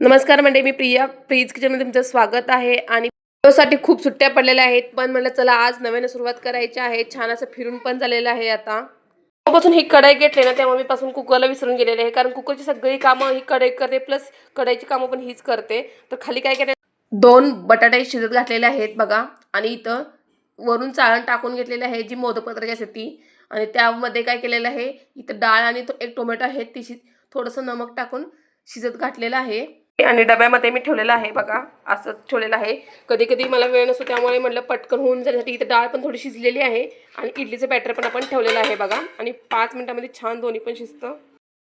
नमस्कार म्हणजे मी प्रिया. प्रीज किचनमध्ये तुमचं स्वागत आहे. आणि साठी खूप सुट्ट्या पडलेल्या आहेत. पण म्हणलं चला आज नव्याने सुरुवात करायची आहे. छान असं फिरून पण झालेलं आहे आता. पासून ही कढाई घेतली ना तेव्हा मी पासून कुकरला विसरून गेलेले आहे. कारण कुकरची सगळी कामं ही कढाई करते प्लस कढाईची कामं पण हीच करते. तर खाली काय केलं दोन बटाटे शिजत घातलेले आहेत बघा. आणि इथं वरून चाळण टाकून घेतलेली आहे जी मोदकपत्राची असते ती. आणि त्यामध्ये काय केलेलं आहे इथं डाळ आणि तो एक टोमॅटो आहे ती शि थोडंसं नमक टाकून शिजत घातलेलं आहे. आणि डब्यामध्ये मी ठेवलेलं आहे बघा असंच ठेवलेलं आहे. कधी कधी मला वेळ नसतो त्यामुळे म्हटलं पटकन होऊन जाण्यासाठी इथं डाळ पण थोडी शिजलेली आहे आणि इडलीचं बॅटर पण आपण ठेवलेलं आहे बघा. आणि पाच मिनिटामध्ये छान दोन्ही पण शिजतं.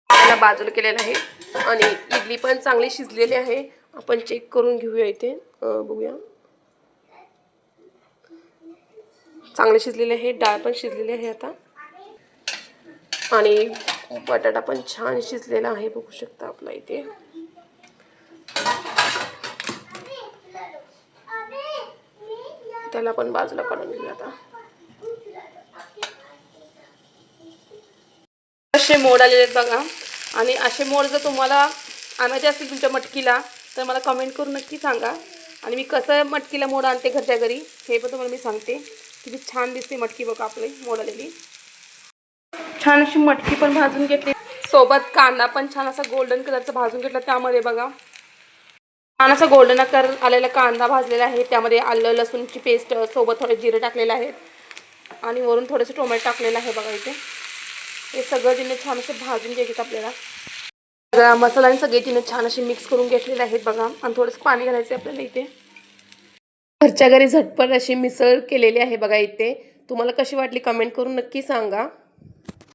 त्याला बाजूला केलेलं आहे. आणि इडली पण चांगली शिजलेली आहे. आपण चेक करून घेऊया इथे. बघूया. चांगले शिजलेले आहे. डाळ पण शिजलेली आहे आता. आणि बटाटा पण छान शिजलेला आहे. बघू शकता आपला इथे. त्याला पण बाजूला काढून घेऊ आता. असे मोड आलेले आहेत बघा. आणि असे मोड जर तुम्हाला आणायचे असतील तुमच्या मटकीला तर मला कमेंट करून नक्की सांगा. आणि मी कसं मटकीला मोड आणते घरच्या घरी हे पण तुम्हाला मी सांगते. किती छान दिसते मटकी बघा आपली मोड आलेली. छान अशी मटकी पण भाजून घेतली. सोबत कांदा पण छान असा गोल्डन कलरचा भाजून घेतला त्यामध्ये बघा. छान असा गोल्डन आकार आलेला कांदा भाजलेला आहे. त्यामध्ये आलं लसूणची पेस्ट सोबत थोडे जिरे टाकलेलं आहे आणि वरून थोडंसं टोमॅटो टाकलेलं आहे बघा इथे. हे सगळं जिने छान असे भाजून घ्यायचे आपल्याला. सगळा मसाला आणि सगळे जिने छान असे मिक्स करून घेतलेले आहेत बघा. आणि थोडंसं पाणी घालायचं आपल्याला इथे. घरच्या घरी झटपट अशी मिसळ केलेली आहे बघा इथे. तुम्हाला कशी वाटली कमेंट करून नक्की सांगा.